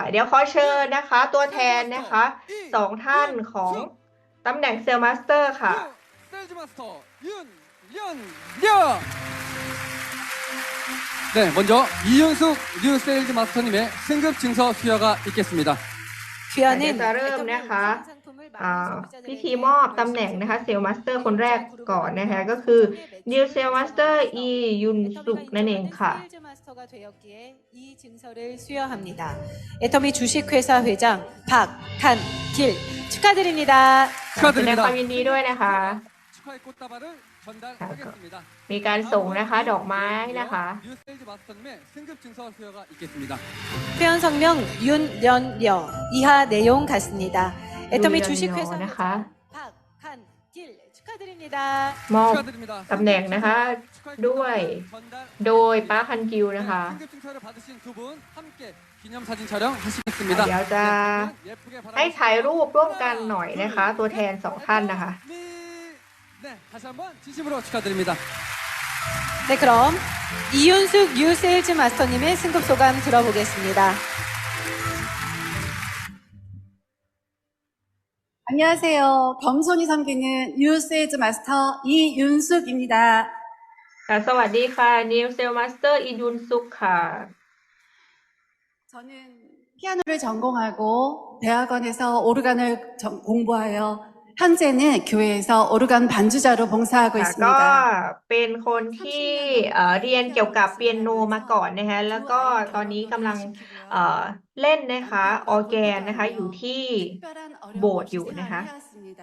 ค่ะเดี๋ยวขอเชิญนะคะ ตัวแทนนะคะสองท่านของตำแหน่งเซลล์มาสเตอร์ค่ะ 유 세일즈 마스터 윤연려. 네, 먼저 이윤숙 뉴 세일즈 마스터님의 승급 증서 수여가 있겠습니다. เดี๋ยว 귀하는 จะเริ่มนะคะอ่า พิธีมอบตำแหน่งนะคะเซลล์มาสเตอร์คนแรกก่อนนะคะก็คือ New Sale Master 이 윤숙นั่นเองค่ะ 세일즈 마스터가 되었기에 이 증서를 수여합니다. 애터미 주식회사 회장 박한길 축하드립니다. แสดง 축하드립니다. ความยินดีด้วยนะคะ 축하의 꽃다발을 전달하겠습니다. มีการส่งนะคะ ดอกไม้นะคะ 뉴 세일즈 마스터님의 승급 증서 수여가 있겠습니다. 회원 성명 윤연여 이하 내용 같습니다. 애터미 윤연여 주식회사 회장นะคะ 박한길 축하드립니다. มอบ 축하드립니다. ตำแหน่งนะคะ 축하의ด้วย 꽃다발을 โดยป้าคันกิวนะคะ 승급 증서를 받으신 두 분 함께 기념 사진 촬영 하시겠습니다. เดี๋ยวจะ 예쁘게 ให้ถ่ายรูปร่วมกันหน่อยนะคะ ตัวแทนสองท่านนะคะ 네, 다시 한번 진심으로 축하드립니다. 네, 그럼 이윤숙 뉴 세일즈 마스터님의 승급 소감 들어보겠습니다. 안녕하세요. 겸손히 섬기는 뉴세이즈 마스터 이윤숙입니다. ค่ะสวัสดีค่ะ New Sale Master อิยุนซุกค่ะ 저는 피아노를 전공하고 대학원에서 오르간을 전- 공부하여 현재는 교회에서 오르간 반주자로 봉사하고 ค่ะก็ 있습니다. เป็นคนที่เอ่อเรียนเกี่ยวกับเปียโนมาก่อนนะคะ แล้วก็ตอนนี้กำลังเอ่อเล่นนะคะออร์แกนนะคะ อยู่ที่ 특별한 뭐 어려움 요, 없이 네하. 생활해왔습니다.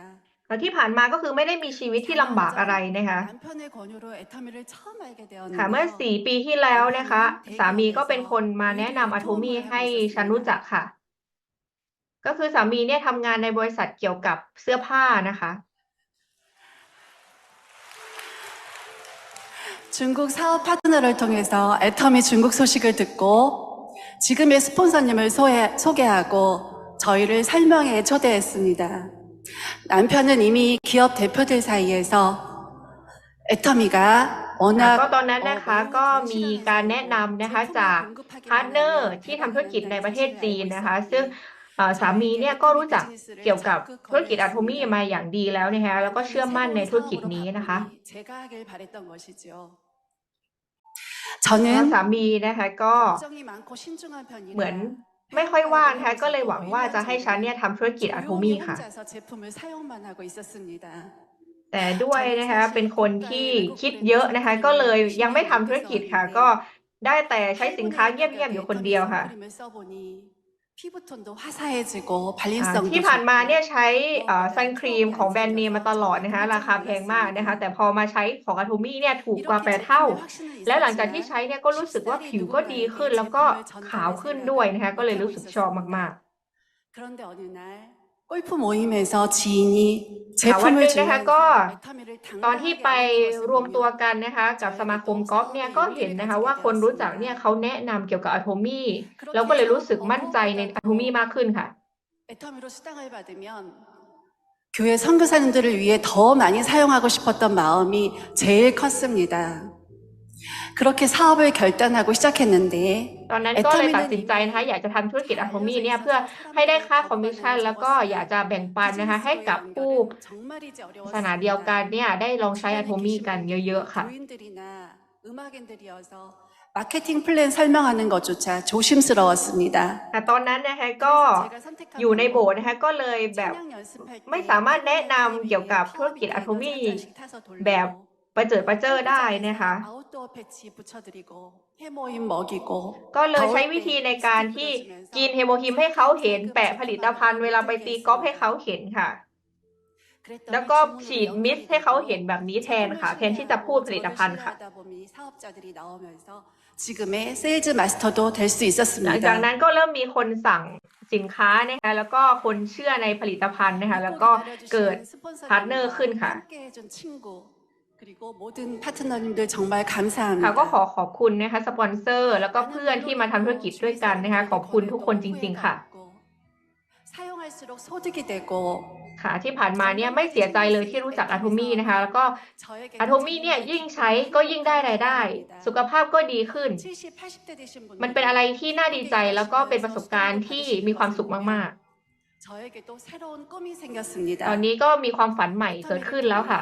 แล้วที่ผ่านมาก็คือไม่ได้มีชีวิตที่ลำบากอะไรนะคะ 남편의 권유로 애터미를 처음 알게 ค่ะเมื่อ 되었는데요. สี่ปีที่แล้วนะคะ สามีก็เป็นคนมาแนะนำอะโทมี่ให้ฉันรู้จักค่ะ ก็คือสามีเนี่ยทำงานในบริษัทเกี่ยวกับเสื้อผ้านะคะ 중국 사업 파트너를 통해서 애터미 중국 소식을 듣고 지금의 스폰서님을 소개, 소개하고 저희를 설명회에 초대했습니다. 남편은 이미 기업 대표들 사이에서 애터미가 ค่ะ 워낙 ก็ตอนนั้นนะคะก็มีการแนะนำนะคะจากพาร์ทเนอร์ที่ทำธุรกิจในประเทศจีนนะคะ ซึ่งเอ่อ สามีเนี่ยก็รู้จักเกี่ยวกับธุรกิจอะโทมี่มาอย่างดีแล้วนะคะแล้วก็เชื่อมั่นในธุรกิจนี้นะคะ저는สามีนะคะก็เหมือนไม่ค่อยว่างนะคะก็เลยหวังว่าจะให้ฉันเนี่ยทำธุรกิจอะโทมี่ค่ะ แต่ด้วยนะคะเป็นคนที่คิดเยอะนะคะ ก็เลยยังไม่ทำธุรกิจค่ะ ก็ได้แต่ใช้สินค้าเงียบๆอยู่คนเดียวค่ะ ที่ผ่านมาเนี่ยใช้ซันครีมของแบรนด์เนมมาตลอดนะคะราคาแพงมากนะคะแต่พอมาใช้ของอาทูมี่เนี่ยถูกกว่าแปดเท่า และหลังจากที่ใช้เนี่ยก็รู้สึกว่าผิวก็ดีขึ้นแล้วก็ขาวขึ้นด้วยนะคะก็เลยรู้สึกชอบมากๆ 골프 모임에서 지인이 ค่ะวันห 제품을 นึ่งนะคะก็ 주면서 애터미를 ๆ ตอนที่ไปรวมตัวกันนะคะ กับสมาคมกอล์ฟเนี่ยก็เห็นนะคะว่าคนรู้จักเนี่ยเขาแนะนำเกี่ยวกับอะโทมี่แล้วก็เลยรู้สึกมั่นใจในอะโทมี่มากขึ้นค่ะ 애터미로 수당을 받으면 교회 선교사님들을 위해 더 많이 사용하고 싶었던 마음이 제일 컸습니다. 그렇게 사업을 결단하고 시작했는데 ตอนนั้นก็เลยตัดสินใจนะคะอยากจะทำธุรกิจอะโทมี่เนี่ยเพื่อให้ได้ค่าคอมมิชชั่น แล้วก็อยากจะแบ่งปันนะคะให้กับผู้ศาสนาเดียวกันเนี่ยได้ลองใช้อะโทมี่กันเยอะๆค่ะ 교인들이나 음악인들이어서 마케팅 플랜 설명하는 것조차 조심스러웠습니다. แต่ตอนนั้นนะคะก็ 제가 선택한 อยู่ในโบสถ์ 방법은 นะคะก็เลยแบบ 찬양 연습할 때 ไม่สามารถแนะนำเกี่ยวกับธุรกิจอะโทมี่ 한 잔씩 타서 돌리고 แบบประเจิดประเจ้อได้นะคะ ก็เลยใช้วิธีในการที่กินเฮโมฮิมให้เขาเห็น แปะผลิตภัณฑ์เวลาไปตีกอล์ฟให้เขาเห็นค่ะ แล้วก็ฉีดมิสให้เขาเห็นแบบนี้แทนค่ะ แทนที่จะพูดผลิตภัณฑ์ค่ะหลังจากนั้นก็เริ่มมีคนสั่งสินค้านะคะแล้วก็คนเชื่อในผลิตภัณฑ์นะคะแล้วก็เกิดพาร์ทเนอร์ขึ้นค่ะ ค่ะก็ขอขอบคุณนะคะสปอนเซอร์ แล้วก็เพื่อนที่มาทำธุรกิจด้วยกันนะคะขอบคุณทุกคนจริง ๆ ค่ะค่ะที่ผ่านมาเนี่ยไม่เสียใจเลยที่รู้จักอาโทมี่นะคะ แล้วก็อาโทมี่เนี่ยยิ่งใช้ก็ยิ่งได้รายได้ สุขภาพก็ดีขึ้น มันเป็นอะไรที่น่าดีใจแล้วก็เป็นประสบการณ์ที่มีความสุขมากๆตอนนี้ก็มีความฝันใหม่เกิดขึ้นแล้วค่ะ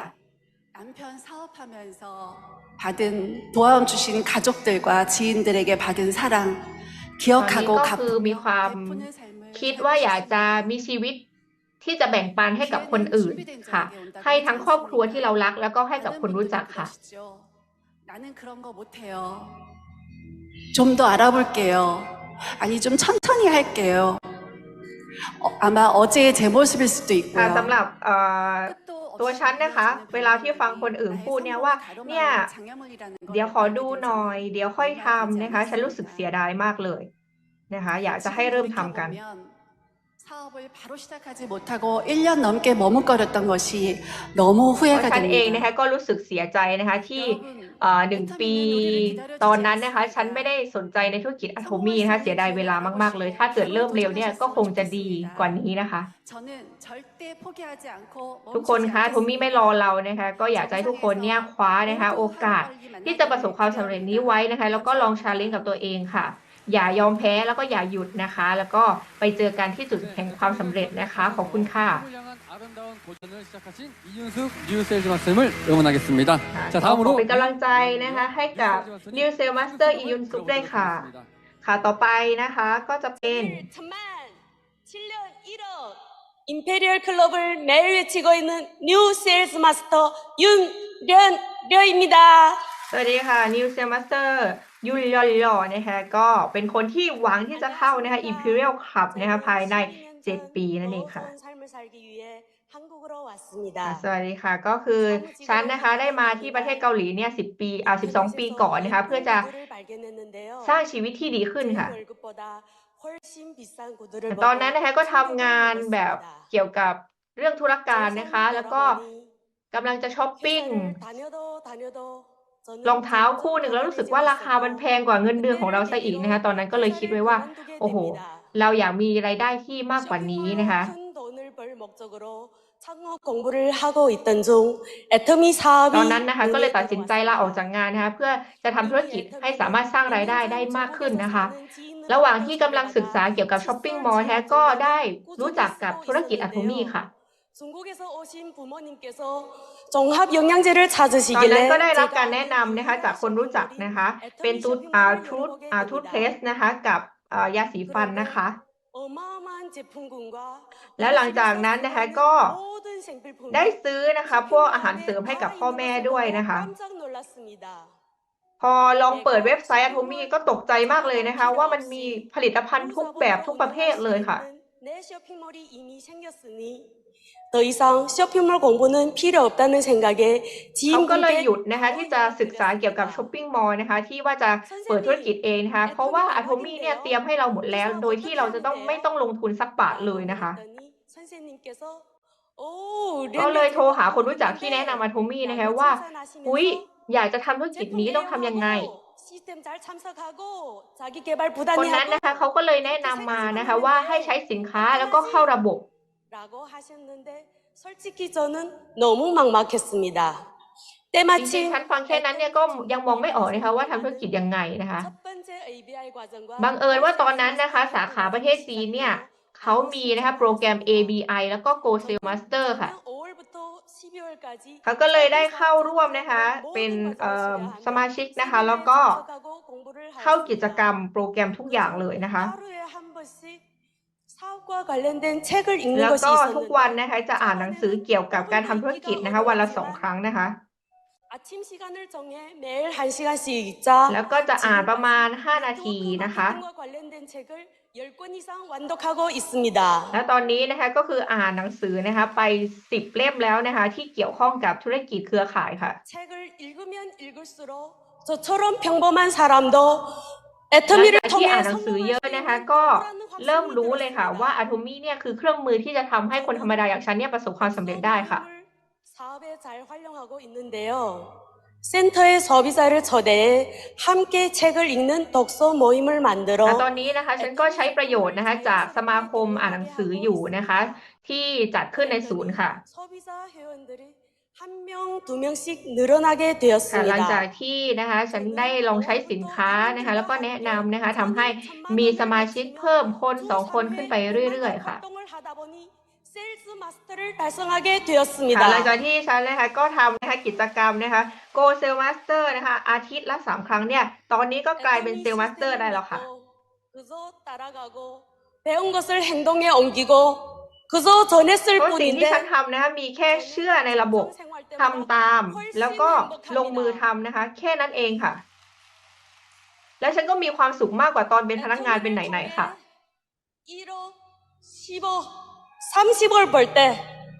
남편 사업하면서 받은 도와움 주신 가족들과 지인들에게 받은 사랑 기억하고 또 갚 그 미ความ 베푸는 삶을 คิดว่าอยากจะมีชีวิตที่จะแบ่งปันให้กับคนอื่นค่ะ ให้ทั้งครอบครัวที่เรารัก แล้วก็ให้กับคนรู้จักค่ะ 나는 그런 거 못해요. 좀 더 알아볼게요. 아니 좀 천천히 할게요. 어, 아마 어제의 제 모습일 수도 ค่ะ 있고요. สำหรับเอ่อ 또 ตัวฉันนะคะ เวลาที่ฟังคนอื่นพูดเนี่ยว่า เนี่ยเดี๋ยวขอดูหน่อย เดี๋ยวค่อยทำนะคะ ฉันรู้สึกเสียดายมากเลยนะคะ อยากจะให้เริ่มทำกัน 사업을 바로 시작하지 못하고 1년 넘게 머뭇거렸던 것이 너무 เพราะ 후회가 ฉันเองนะ 됩니다. คะก็รู้สึกเสียใจนะคะที่ 여러분, เอ่อหนึ่งปีตอนนั้นนะคะ ฉันไม่ได้สนใจในธุรกิจอะโทมี่นะคะ เสียดายเวลามากๆเลย ถ้าเกิดเริ่มเร็วเนี่ยก็คงจะดีกว่านี้นะคะ 저는 절대 포기하지 않고 ทุกคนคะโทมี่ไม่รอเรานะคะ ก็อยากจะให้ทุกคนเนี่ยคว้านะคะ โอกาส ที่จะประสบความสำเร็จนี้ไว้นะคะ แล้วก็ลองชาเลนจ์กับตัวเองค่ะ อย่ายอมแพ้แล้วก็อย่าหยุดนะคะ แล้วก็ไปเจอกันที่จุดแห่งความสำเร็จนะคะ ขอบคุณค่ะ 꿈을 향한 아름다운 도전을 시작하신 이윤숙 뉴세일즈 마스터님을 응원하겠습니다. ค่ะ 자 ก็ขอ 다음으로 เป็นกำลังใจนะคะ ให้กับ New s a l e Master อียุนซุปด้วยค่ะ ค่ะต่อไปนะคะก็จะเป็น 천만 7년 1억 임페리얼 클럽을 매일 외치고 있는 뉴 세일즈 마스터 윤련려입니다. สวัสดีค่ะ New s a l e Master ยุยย่อยย่อนะคะก็เป็นคนที่หวังที่จะเข้านะคะ Imperial Club นะคะภายใน 7 ปีนั่นเองค่ะสวัสดีค่ะ ก็คือฉันนะคะได้มาที่ประเทศเกาหลีเนี่ยสิปีอ่าสิปีก่อนนะคะเพื่อจะสร้างชีวิตที่ดีขึ้นค่ะ ตอนนั้นนะคะก็ทำงานแบบเกี่ยวกับเรื่องธุรการนะคะ แล้วก็กำลังจะช้อปปิ้ง รองเท้าคู่หนึ่งแล้วรู้สึกว่าราคามันแพงกว่าเงินเดือนของเราซะอีกนะคะ ตอนนั้นก็เลยคิดไว้ว่า โอ้โห เราอยากมีรายได้ที่มากกว่านี้นะคะตอนนั้นนะคะก็เลยตัดสินใจลาออกจากงานนะคะเพื่อจะทำธุรกิจให้สามารถสร้างรายได้ได้มากขึ้นนะคะ ระหว่างที่กำลังศึกษาเกี่ยวกับช้อปปิ้งมอลล์แท้ก็ได้รู้จักกับธุรกิจอัตโทมีค่ะ 중국에서 오신 부모님께서 종합 영양제를 ตอนนั้น 찾으시길래 ก็ได้รับ 제가 การแนะนำนะคะ จากคนรู้จักนะคะ เป็นตูดอ่าทูดอ่าทูดเพสนะคะกับอ่ายาสีฟันนะคะ 어마어마한 제품군과 แล้วหลังจากนั้นนะคะก็ 모든 생필품이 ได้ซื้อนะคะพวกอาหารเสริมให้กับพ่อแม่ด้วยนะคะ 깜짝 놀랐습니다. พอลองเปิดเว็บไซต์อะโทมี่ก็ตกใจมากเลยนะคะ ว่ามันมีผลิตภัณฑ์ทุกแบบทุกประเภทเลยค่ะ 내 쇼핑몰이 이미 생겼으니 더 이상 쇼핑몰 공부는 필요 없다는 생각에 เขาก็เลยหยุด 지인분께 นะคะที่จะศึกษาเกี่ยวกับช้อปปิ้งมอลล์นะคะ ที่ว่าจะเปิดธุรกิจเองนะคะ เพราะว่าอะโทมี่เนี่ยเตรียมให้เราหมดแล้ว โดยที่เราจะต้องไม่ต้องลงทุนสักบาทเลยนะคะ 선생님께서 ก็เลยโทรหาคนรู้จักที่แนะนำอะโทมี่นะคะว่า อุ๊ย อยากจะทำธุรกิจนี้ต้องทำยังไง 시스템 잘 참석하고 자기 개발 คน 부단히 นั้น 하고 นะคะเขาก็เลยแนะนำมานะคะว่าให้ใช้สินค้าแล้วก็เข้าระบบ 라고 하셨는데 솔직히 저는 너무 막막했습니다. จริง 때마침 ๆฉันฟังแค่นั้นเนี่ยก็ยังมองไม่ออกนะคะว่าทำธุรกิจยังไงนะคะ 첫 번째 ABI 과정과 บังเอิญว่าตอนนั้นนะคะ สาขาประเทศจีนเนี่ยเขามีนะคะโปรแกรม ABI แล้วก็ Go Sale Master ค่ะ 5월부터 12월까지 เขาก็เลยได้เข้าร่วมนะคะ เป็นสมาชิกนะคะ แล้วก็เข้ากิจกรรมโปรแกรมทุกอย่างเลยนะคะ แล้วก็ทุกวันนะคะจะอ่านหนังสือเกี่ยวกับการทำธุรกิจนะคะ วันละสองครั้งนะคะ แล้วก็จะอ่านประมาณ 5 นาทีนะคะ แล้วตอนนี้นะคะก็คืออ่านหนังสือนะคะไป 10 เล่มแล้วนะคะที่เกี่ยวข้องกับธุรกิจเครือข่ายค่ะแอทอมี่ที่อ่านหนังสือเยอะนะคะก็เริ่มรู้เลยค่ะว่าอะทอมี่เนี่ยคือเครื่องมือที่จะทํให้คนธรรมดาอย่างฉันเนี่ยประสบความสํเร็จได้ค่ะ 사업에 잘 활용하고 있는데요. 센터의 서비자를 초대해 함께 책을 읽는 독서 모임을 만들어 และตอนนี้นะคะ ฉันก็ใช้ประโยชน์นะคะ จากสมาคมอ่านหนังสืออยู่นะคะ ที่จัดขึ้นในศูนย์ค่ะ 소비자 회원들이 한 명, 두 명씩 늘어나게 ค่ะหลังจาก 되었습니다. ที่นะคะ ฉันได้ลองใช้สินค้านะคะ แล้วก็แนะนำนะคะทำให้มีสมาชิกเพิ่มคนสองคนขึ้นไปเรื่อยๆค่ะ 활동을 하다 보니 세일즈 마스터를 달성하게 ค่ะหลัง 되었습니다. จากที่ฉันนะคะก็ทำนะคะกิจกรรมนะคะ Go Sale Master นะคะอาทิตย์ละสามครั้งเนี่ย ตอนนี้ก็กลายเป็น Sale Master ได้แล้วค่ะ 그저 따라가고 배운 것을 행동에 옮기고 그저 전했을 เพราะสิ่งที่ 뿐인데 ฉันทำนะคะมีแค่เชื่อในระบบ 생활 ทำ 때마다 ตาม แล้วก็ 훨씬 ลงมือ 행복합니다. ทำนะคะ แค่นั้นเองค่ะ และฉันก็มีความสุขมากกว่าตอนเป็นพนักงานเป็นไหนๆค่ะ 1억, 10억, 30억 벌 때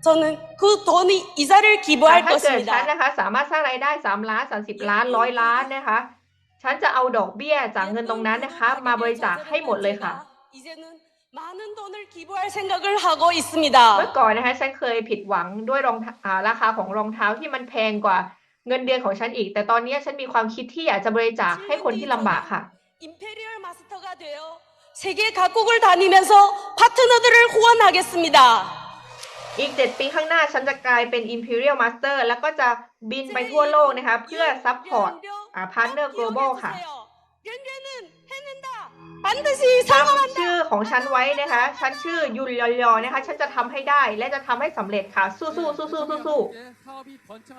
저는 그 돈이 이자를 แต่ 기부할 ถ้าเกิดฉัน 것입니다. นะคะ สามารถสร้างรายได้สามล้านสามสิบล้านร้อยล้านนะคะ ฉันจะเอาดอกเบี้ยจากเงินตรงนั้นนะคะ มาบริจาคให้หมดเลยค่ะ 이제는 많은 돈을 기부할 생각을 하고 있습니다. เมื่อก่อนนะคะ ฉันเคยผิดหวังด้วยรองเท้าอ่าราคาของรองเท้าที่มันแพงกว่าเงินเดือนของฉันอีก แต่ตอนนี้ฉันมีความคิดที่อยากจะบริจาคให้คนที่ลำบากค่ะ 임페리얼 마스터가 되어 세계 각국을 다니면서 파트너들을 후원하겠습니다. อีกเจ็ดปีข้างหน้าฉันจะกลายเป็น Imperial Master แล้วก็จะบินไปทั่วโลกนะคะ เพื่อซัพพอร์ต อ่า Partner Global ค่ะ 연료는 해낸다. 반드시 จำ 성공한다. ชื่อของฉันไว้นะคะ ฉันชื่อยุนยอยอนะคะ ฉันจะทำให้ได้ และจะทำให้สำเร็จค่ะ สู้ๆสู้ๆสู้ๆ 사업이 번창할